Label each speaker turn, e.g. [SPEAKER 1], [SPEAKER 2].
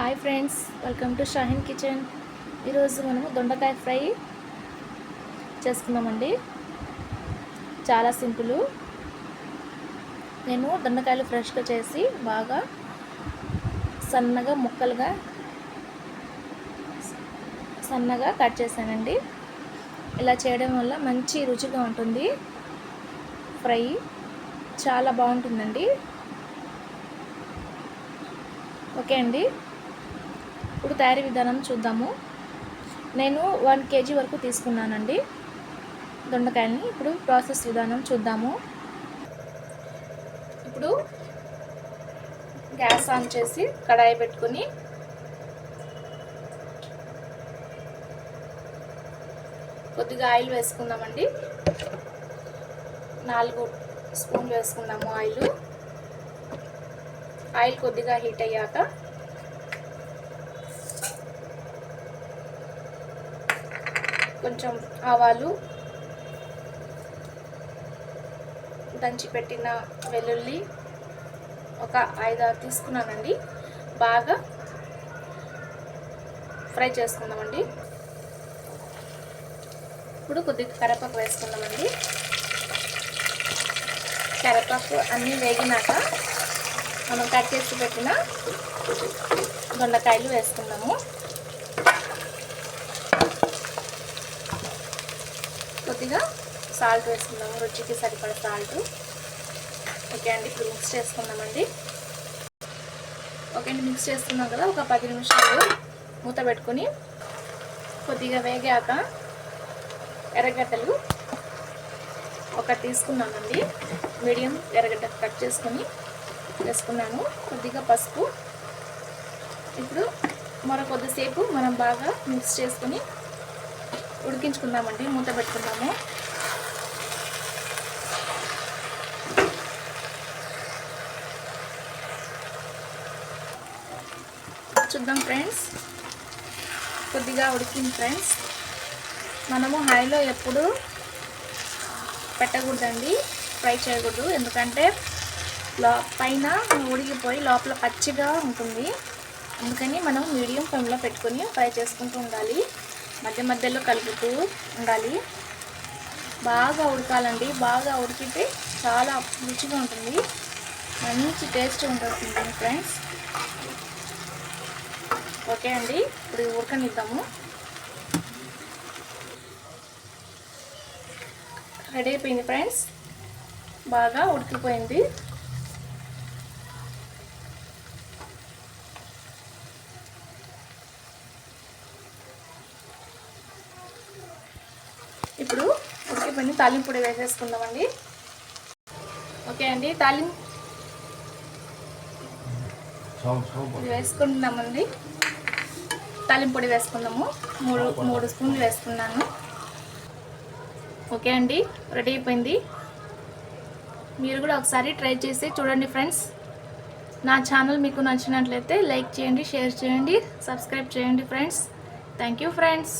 [SPEAKER 1] Hi friends welcome to Shaheen kitchen. ఈరోజు మనము దొండకాయ ఫ్రై చేసుకుందామండి. చాలా సింపుల్. నేను దొండకాయలు ఫ్రెష్గా చేసి బాగా సన్నగా ముక్కలుగా సన్నగా కట్ చేశానండి. ఇలా చేయడం వల్ల మంచి రుచిగా ఉంటుంది. ఫ్రై చాలా బాగుంటుందండి. ఓకే అండి. ఇప్పుడు తయారీ విధానం చూద్దాము. నేను వన్ కేజీ వరకు తీసుకున్నానండి. దొండకాయలని ఇప్పుడు ప్రాసెస్ విధానం చూద్దాము. ఇప్పుడు గ్యాస్ ఆన్ చేసి కడాయి పెట్టుకొని కొద్దిగా ఆయిల్ వేసుకుందామండి. నాలుగు స్పూన్లు వేసుకున్నాము ఆయిల్. ఆయిల్ కొద్దిగా హీట్ అయ్యాక కొంచెం ఆవాలు దంచి పెట్టిన వెల్లుల్లి ఒక ఐదారు తీసుకున్నానండి. బాగా ఫ్రై చేసుకుందామండి. ఇప్పుడు కొద్దిగా కరేపాకు వేసుకుందామండి. కరివేపాకు అన్నీ వేగినాక మనం కట్ చేసి పెట్టిన దొండకాయలు వేసుకుందాము. కొద్దిగా సాల్ట్ వేసుకుందాము రుచికి సరిపడ సాల్ట్. ఓకే అండి ఇప్పుడు మిక్స్ చేసుకుందామండి. ఓకే అండి మిక్స్ చేసుకున్నాం కదా ఒక పది నిమిషాలు మూత పెట్టుకొని కొద్దిగా వేగాక ఎర్రగడ్డలు ఒక తీసుకున్నానండి మీడియం ఎర్రగడ్డ కట్ చేసుకొని వేసుకున్నాను కొద్దిగా పసుపు. ఇప్పుడు మరో కొద్దిసేపు మనం బాగా మిక్స్ చేసుకొని ఉడికించుకుందామండి మూత పెట్టుకుందాము. చూద్దాం ఫ్రెండ్స్. కొద్దిగా ఉడికింది ఫ్రెండ్స్. మనము హైలో ఎప్పుడు పెట్టకూడదండి ఫ్రై చేయకూడదు. ఎందుకంటే లో పైన ఉడికిపోయి లోపల పచ్చిగా ఉంటుంది. అందుకని మనం మీడియం ఫ్లేమ్లో పెట్టుకొని ఫ్రై చేసుకుంటూ ఉండాలి. మధ్య మధ్యలో కలుపుతూ ఉండాలి. బాగా ఉడకాలండి. బాగా ఉడికితే చాలా రుచిగా ఉంటుంది. మంచి టేస్ట్ ఉంటుంది ఫ్రెండ్స్. ఓకే అండి. ఇప్పుడు ఉడకనిద్దాము. రెడీ అయిపోయింది ఫ్రెండ్స్. బాగా ఉడికిపోయింది. ఇప్పుడు పొడి వేసేసుకుందామండి. ఓకే అండి తాలింపు వేసుకుంటున్నామండి. తాలింపు పొడి వేసుకుందాము. మూడు మూడు స్పూన్లు వేసుకున్నాను. ఓకే అండి రెడీ అయిపోయింది. మీరు కూడా ఒకసారి ట్రై చేసి చూడండి ఫ్రెండ్స్. నా ఛానల్ మీకు నచ్చినట్లయితే లైక్ చేయండి షేర్ చేయండి సబ్స్క్రైబ్ చేయండి ఫ్రెండ్స్. Thank you friends.